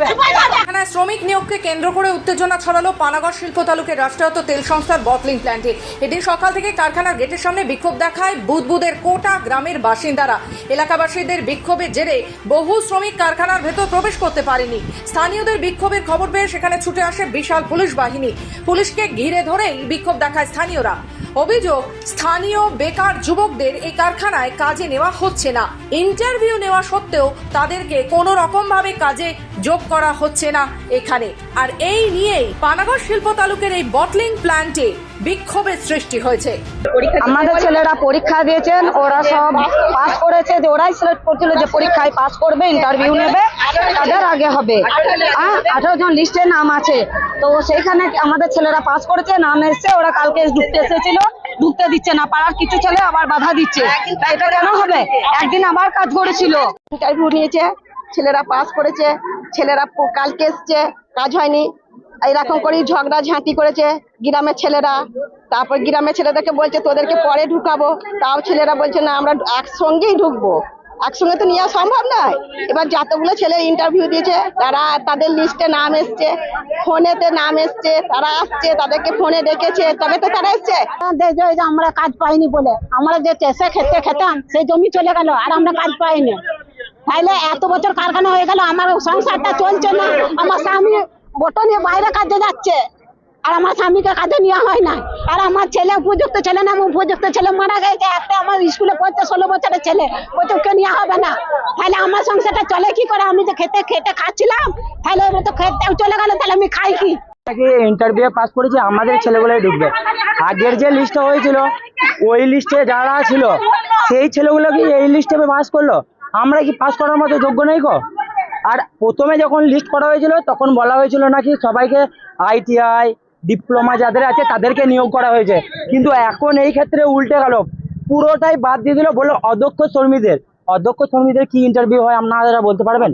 কারখানায় শ্রমিক নিয়োগকে কেন্দ্র করে উত্তেজনা ছড়ালো পানাগড় শিল্প তালুকের রাষ্ট্রায়ত্ত তেল সংস্থার বটলিং প্ল্যান্টে। এদিন সকাল থেকে কারখানার গেটের সামনে বিক্ষোভ দেখায় বুদবুদের কোটা গ্রামের বাসিন্দারা। এলাকাবাসীদের বিক্ষোভের জেরে বহু শ্রমিক কারখানার ভেতর প্রবেশ করতে পারেনি। স্থানীয়দের বিক্ষোভের খবর পেয়ে সেখানে ছুটে আসে বিশাল পুলিশ বাহিনী। পুলিশকে ঘিরে ধরেই বিক্ষোভ দেখায় স্থানীয়রা। অভিযোগ, স্থানীয় বেকার যুবকদের এই কারখানায় কাজে নেওয়া হচ্ছে না। ইন্টারভিউ নেওয়া সত্ত্বেও তাদেরকে কোনো রকম ভাবে কাজে যোগ করা হচ্ছে না এখানে। আর এই নিয়েই পানাগড় শিল্প তালুকের এই বটলিং প্ল্যান্টে বিক্ষোভের সৃষ্টি হয়েছে। আমাদের ছেলেরা পরীক্ষা দিয়েছেন ওরা সব পাস করেছে যে ওরাই সিলেক্ট করছিল যে পরীক্ষায় পাস করবে ইন্টারভিউ নেবে তাদের আগে হবে। আঠারো জন লিস্টে নাম আছে। তো সেইখানে আমাদের ছেলেরা পাস করেছে নাম এসছে ওরা কালকে ঢুকতে এসেছিল ঢুকতে দিচ্ছে না পাড়ার কিছু ছেলে আবার বাধা দিচ্ছে। এটা কেন হবে? একদিন আবার কাজ করেছিল। ইন্টারভিউ নিয়েছে ছেলেরা পাস করেছে ছেলেরা কালকে এসছে কাজ হয়নি। এইরকম করেই ঝগড়া ঝাঁটি করেছে গ্রামের ছেলেরা। তারপর গ্রামের ছেলেদেরকে বলছে, তোদেরকে পরে ঢুকাবো। তাও ছেলেরা বলছে, না, আমরা একসঙ্গেই ঢুকবো। একসঙ্গে তো নেওয়া সম্ভব নয়। এবার যতগুলো ছেলে ইন্টারভিউ দিয়েছে, তারা তাদের লিস্টে নাম এসছে ফোনেতে নাম এসছে, তারা আসছে, তাদেরকে ফোনে ডেকেছে, তবে তো তারা এসছে। আমরা কাজ পাইনি বলে। আমরা যে চেষে খেতে খেতাম, সেই জমি চলে গেল, আর আমরা কাজ পাইনি। তাইলে এত বছর কারখানা হয়ে গেল, আমার সংসারটা চলছে না। আমার স্বামী বটো নিয়ে বাইরে কাজে যাচ্ছে। আর আমার স্বামীকে কাজে নেওয়া হয় না আর আমার ছেলে উপযুক্ত ছেলে না, আমি উপযুক্ত ছেলে। মারা গেছে একটা আমার স্কুলে পড়ছে, ষোলো বছরের ছেলে। ওকে নেওয়া হবে না। তাহলে আমার সংসারটা চলে কি করে? আমি যে খেতে খেতে খাচ্ছিলাম, তাহলে এবার তো খেতে চলে গেল, তাহলে আমি খাই কি? ইন্টারভিউ পাস করেছে? আমাদের ছেলেগুলোই ঢুকবে। আগের যে লিস্টটা হয়েছিল, ওই লিস্টে যারা ছিল, সেই ছেলেগুলো কি এই লিস্টে পাস করল? আমরা কি পাস করার মতো যোগ্য নেই গো আর প্রথমে যখন লিস্ট করা হয়েছিল, তখন বলা হয়েছিল নাকি সবাইকে আইটিআই ডিপ্লোমা যাদের আছে তাদেরকে নিয়োগ করা হয়েছে। কিন্তু এখন এই ক্ষেত্রে উল্টে গেল। পুরোটাই বাদ দিয়ে দিল বলল অধ্যক্ষ শ্রমিকদের। অধ্যক্ষ শ্রমিকদের কি ইন্টারভিউ হয় আপনারা বলতে পারবেন?